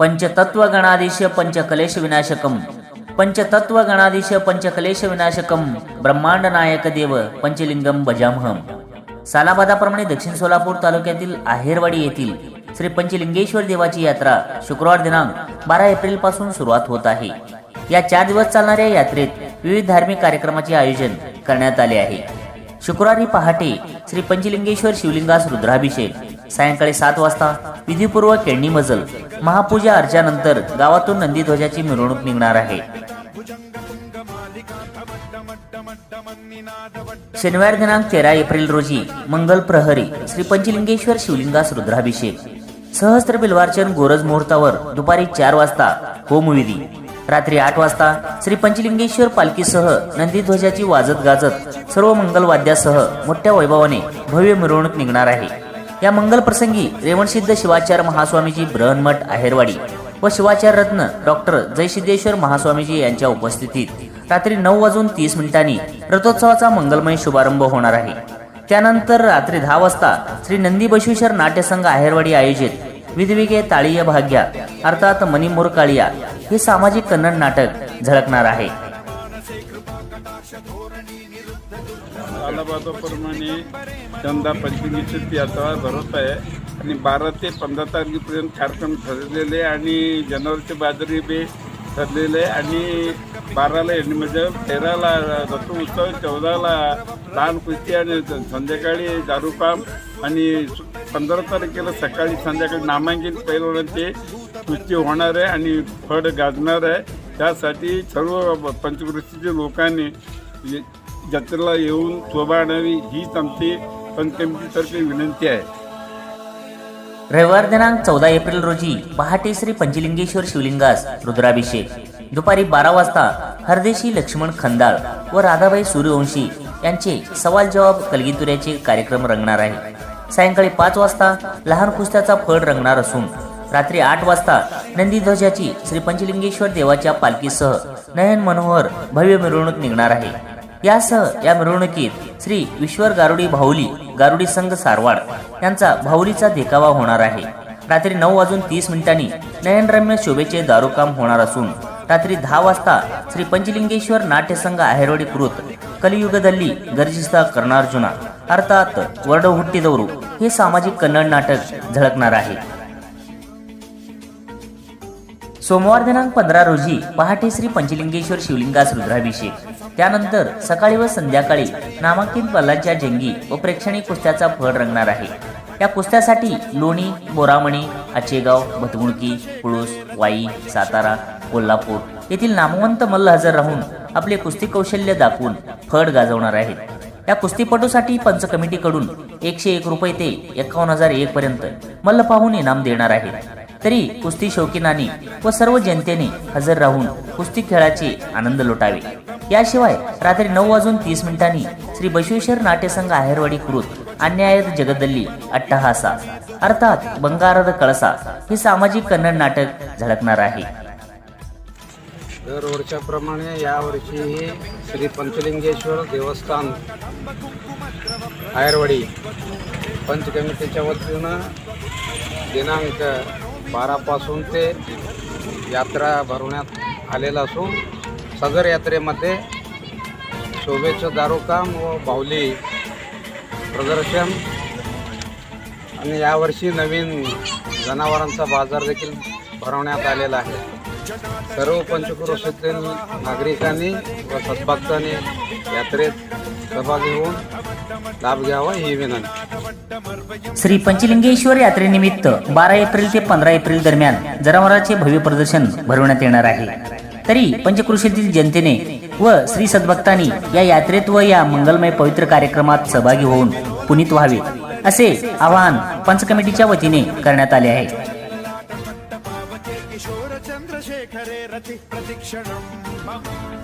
पंचतत्व गणाधीश पंचकलेश विनाशकम पंचतत्व गणाधीश पंचकलेश विनाशकम ब्रह्मांड नायक देव पंचलिंगम बजामहम सालाबादाप्रमाणे दक्षिण सोलापूर तालुक्यातील आहेरवाडी येथील श्री पंचलिंगेश्वर देवाची यात्रा शुक्रवार दिनांक बारा एप्रिलपासून सुरुवात होत आहे. या चार दिवस चालणाऱ्या यात्रेत विविध धार्मिक कार्यक्रमाचे आयोजन करण्यात आले आहे. शुक्रवारी पहाटे श्री पंचलिंगेश्वर शिवलिंगास रुद्राभिषेक सायंकाळी सात वाजता विधीपूर्वक केळणी मजल महापूजा अर्चानंतर गावातून नंदीध्वजाची मिरवणूक निघणार आहे. शनिवार दिनांक तेरा एप्रिल रोजी मंगल प्रहरी श्री पंचलिंगेश्वर शिवलिंगास रुद्राभिषेक. सहस्त्र बिल्वार्चन गोरज मुहूर्तावर दुपारी चार वाजता होमविधी रात्री आठ वाजता श्री पंचलिंगेश्वर पालखीसह नंदीध्वजाची वाजत गाजत सर्व मंगल वाद्यासह मोठ्या वैभवाने भव्य मिरवणूक निघणार आहे. या मंगल प्रसंगी रेवणसिद्ध शिवाचार्य महास्वामीजी ब्रहन्मठ आहेरवाडी व शिवाचार्य रत्न डॉक्टर जयसिद्धेश्वर महास्वामीजी यांच्या उपस्थितीत रात्री नऊ वाजून तीस मिनिटांनी रथोत्सवाचा मंगलमय शुभारंभ होणार आहे. त्यानंतर रात्री दहा वाजता श्री नंदी बसवेश्वर नाट्यसंघ आहेरवाडी आयोजित विधविगे ताळीय भाग्या अर्थात मणिमोर काळिया हे सामाजिक कन्नड नाटक झळकणार आहे. सालाबादाप्रमाणे यंदा ती यात्रा भरत आहे. आणि बारा ते पंधरा तारखेपर्यंत कार्यक्रम ठरलेले आणि जानेवारीचे बाजारी बी ठरलेले आणि बाराला म्हणजे तेराला रथोत्सव चौदाला लहान कुस्ती आणि संध्याकाळी दारूकाम आणि पंधरा तारखेला सकाळी संध्याकाळी नामांकित पैलवानांची कुस्ती होणार आहे आणि फड गाजणार आहे. त्यासाठी सर्व पंचकृतीचे लोकांनी जत्रेला येऊन शोभा आणावी हीच आमची पंचकमिटीतर्फे विनंती आहे. रविवार दिनांक चौदा एप्रिल रोजी पहाटे श्री पंचलिंगेश्वर शिवलिंगास रुद्राभिषेक. दुपारी बारा वाजता हरदेशी लक्ष्मण खंदाळ व राधाबाई सूर्यवंशी यांचे सवाल जवाब कलगीतुऱ्याचे कार्यक्रम रंगणार आहे. सायंकाळी पाच वाजता लहान कुस्त्याचा फळ रंगणार असून रात्री आठ वाजता नंदीध्वजाची श्री पंचलिंगेश्वर देवाच्या पालखीसह नयन मनोहर भव्य मिरवणूक निघणार आहे. यासह या मिरवणुकीत श्री विश्वर गारुडी भाऊली गारुडी संघ सारवाड यांचा भाऊलीचा देखावा होणार आहे. रात्री नऊ वाजून तीस मिनिटांनी नयनरम्य शोभेचे दारूकाम होणार असून रात्री दहा वाजता श्री पंचलिंगेश्वर नाट्यसंघ आहेरवाडी कृत कलियुगदल्ली गर्जिस्ता कर्णार्जुना अर्थात वर्डहुट्टी दौरू हे सामाजिक कन्नड नाटक झळकणार आहे. सोमवार दिनांक पंधरा रोजी पहाटे श्री पंचलिंगेश्वर शिवलिंगास रुद्राभिषेक. त्यानंतर सकाळी व संध्याकाळी नामांकित बल्लांच्या जंगी व प्रेक्षणिक कुस्त्याचा फळ रंगणार आहे. या कुस्त्यासाठी लोणी बोरामणी आचेगाव भतमुडकी पुळूस वाई सातारा कोल्हापूर येथील नामवंत मल्ल हजर राहून आपले कुस्ती कौशल्य दाखवून फड गाजवणार आहेत. या कुस्तीपटूसाठी पंच कमिटीकडून एकशे एक रुपये ते एकावन्न हजार एक पर्यंत मल्ल पाहून इनाम देणार आहे तरी कुस्ती शौकीनांनी व सर्व जनतेने हजर राहून कुस्ती खेळाचे आनंद लुटावे. याशिवाय रात्री नऊ वाजून तीस मिनिटांनी श्री बसवेश्वर नाट्यसंघ आहेरवाडी कृत अन्यायद जगदल्ली अट्टहासा अर्थात बंगारद कळसा हे सामाजिक कन्नड नाटक झळकणार आहे. दरवर्षाप्रमाणे यावर्षीही श्री पंचलिंगेश्वर देवस्थान आयरवाडी पंचकमिटीच्या वतीनं दिनांक बारापासून ते यात्रा भरवण्यात आलेला असून सदर यात्रेमध्ये शोभेचं दारूकाम व बाहुली प्रदर्शन. आणि यावर्षी नवीन जनावरांचा बाजार देखील भरवण्यात आलेला आहे. सर्व पंचक्रोशीतील नागरिकांनी व सद्भक्तांनी यात्रेत सहभागी होऊन लाभ घ्यावा ही विनंती. श्री पंचलिंगेश्वर यात्रेनिमित्त बारा एप्रिल ते पंधरा एप्रिल दरम्यान जनावरांचे भव्य प्रदर्शन भरवण्यात येणार आहे. तरी पंचकृषीतील जनतेने व श्री सद्भक्तांनी या यात्रेत व या मंगलमय पवित्र कार्यक्रमात सहभागी होऊन पुनीत व्हावे असे आवाहन पंच कमिटीच्या वतीने करण्यात आले आहे किशोर चंद्रशेखरे रति प्रतिक्षणम्